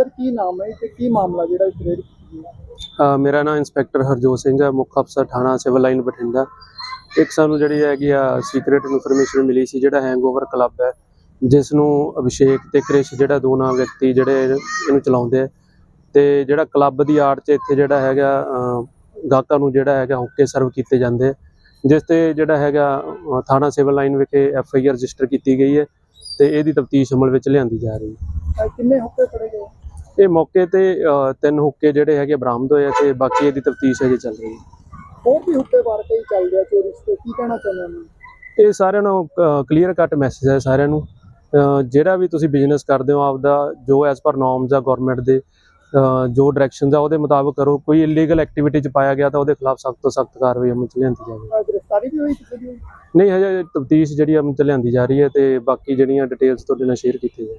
ਕੀ ਨਾਮ ਹੈ ਤੇ ਕੀ ਮਾਮਲਾ ਜਿਹੜਾ ਇਸ ਰੇਡ ਅ, ਮੇਰਾ ਨਾਮ ਇੰਸਪੈਕਟਰ ਹਰਜੋਤ ਸਿੰਘ ਹੈ ਮੁੱਖ ਅਫਸਰ ਥਾਣਾ ਸਿਵਲ ਲਾਈਨ ਬਠਿੰਡਾ। ਇੱਕ ਸਾਨੂੰ ਜਿਹੜੀ ਹੈਗੀ ਆ ਸੀਕ੍ਰੀਟ ਇਨਫੋਰਮੇਸ਼ਨ ਮਿਲੀ ਸੀ ਜਿਹੜਾ ਹੈਂਗਓਵਰ ਕਲੱਬ ਹੈ ਜਿਸ ਨੂੰ ਅਭਿਸ਼ੇਕ ਤੇ ਕ੍ਰਿਸ਼ ਜਿਹੜਾ ਦੋ ਨਾਮ ਵਿਅਕਤੀ ਜਿਹੜੇ ਇਹਨੂੰ ਚਲਾਉਂਦੇ ਆ। ਤੇ ਜਿਹੜਾ ਕਲੱਬ ਦੀ ਆੜ 'ਚ ਇੱਥੇ ਜਿਹੜਾ ਹੈਗਾ ਅ, ਗਾਹਕਾਂ ਨੂੰ ਜਿਹੜਾ ਹੈਗਾ ਹੁੱਕੇ ਸਰਵ ਕੀਤੇ ਜਾਂਦੇ ਆ। ਜਿਸ ਤੇ ਜਿਹੜਾ ਹੈਗਾ ਅ, ਥਾਣਾ ਸਿਵਲ ਲਾਈਨ ਵਿਖੇ ਐਫ ਆਈ ਆਰ ਰਜਿਸਟਰ ਕੀਤੀ ਗਈ ਹੈ ਤੇ ਇਹਦੀ ਤਫਤੀਸ਼ ਅਮਲ ਵਿੱਚ ਲਿਆਂਦੀ ਜਾ ਰਹੀ ਹੈ। ਕਿੰਨੇ ਹੁੱਕੇ ਫੜੇ ਗਏ? ਇਹ ਮੌਕੇ ਤੇ ਤਿੰਨ ਹੁੱਕੇ ਜਿਹੜੇ ਹੈਗੇ ਬਰਾਮਦ ਹੋਏ ਆ ਤੇ ਬਾਕੀ ਇਹਦੀ ਤਫਤੀਸ਼ ਅਜੇ ਚੱਲ ਰਹੀ ਹੈ। ਹੋਰ ਵੀ ਹੁੱਕੇ ਬਾਰ ਕਈ ਚੱਲ ਰਿਹਾ ਚੋਰੀ ਤੇ ਕੀ ਕਹਿਣਾ ਚਾਹੁੰਦੇ ਹੋ ਇਹ ਸਾਰਿਆਂ ਨੂੰ ਕਲੀਅਰ ਕੱਟ ਮੈਸੇਜ ਹੈ ਸਾਰਿਆਂ ਨੂੰ। ਜਿਹੜਾ ਵੀ ਤੁਸੀਂ ਬਿਜ਼ਨਸ ਕਰਦੇ ਹੋ ਆਪਦਾ ਜੋ ਐਸ ਪਰ ਨਾਰਮਸ ਆ ਗਵਰਨਮੈਂਟ ਦੇ ਜੋ ਡਾਇਰੈਕਸ਼ਨਸ ਆ ਉਹਦੇ ਮੁਤਾਬਕ ਕਰੋ। ਕੋਈ ਇਲੀਗਲ ਐਕਟੀਵਿਟੀ ਚ ਪਾਇਆ ਗਿਆ ਤਾਂ ਉਹਦੇ ਖਿਲਾਫ ਸਖਤ ਤੋਂ ਸਖਤ ਕਾਰਵਾਈ ਅਮਲ ਚ ਲਿਆਂਦੀ ਜਾਵੇ। ਅਹ ਗ੍ਰਿਫਤਾਰੀ ਵੀ ਹੋਈ ਕਿਸੇ ਦੀ? ਨਹੀਂ ਹਜੇ ਤਫਤੀਸ਼ ਜਿਹੜੀ ਅਮਲ ਚ ਲਿਆਂਦੀ ਜਾ ਰਹੀ ਹੈ ਤੇ ਬਾਕੀ ਜਿਹੜੀਆਂ ਡਿਟੇਲਸ ਤੁਹਾਡੇ ਨਾਲ ਸ਼ੇਅਰ ਕੀਤੀ ਜਾਏ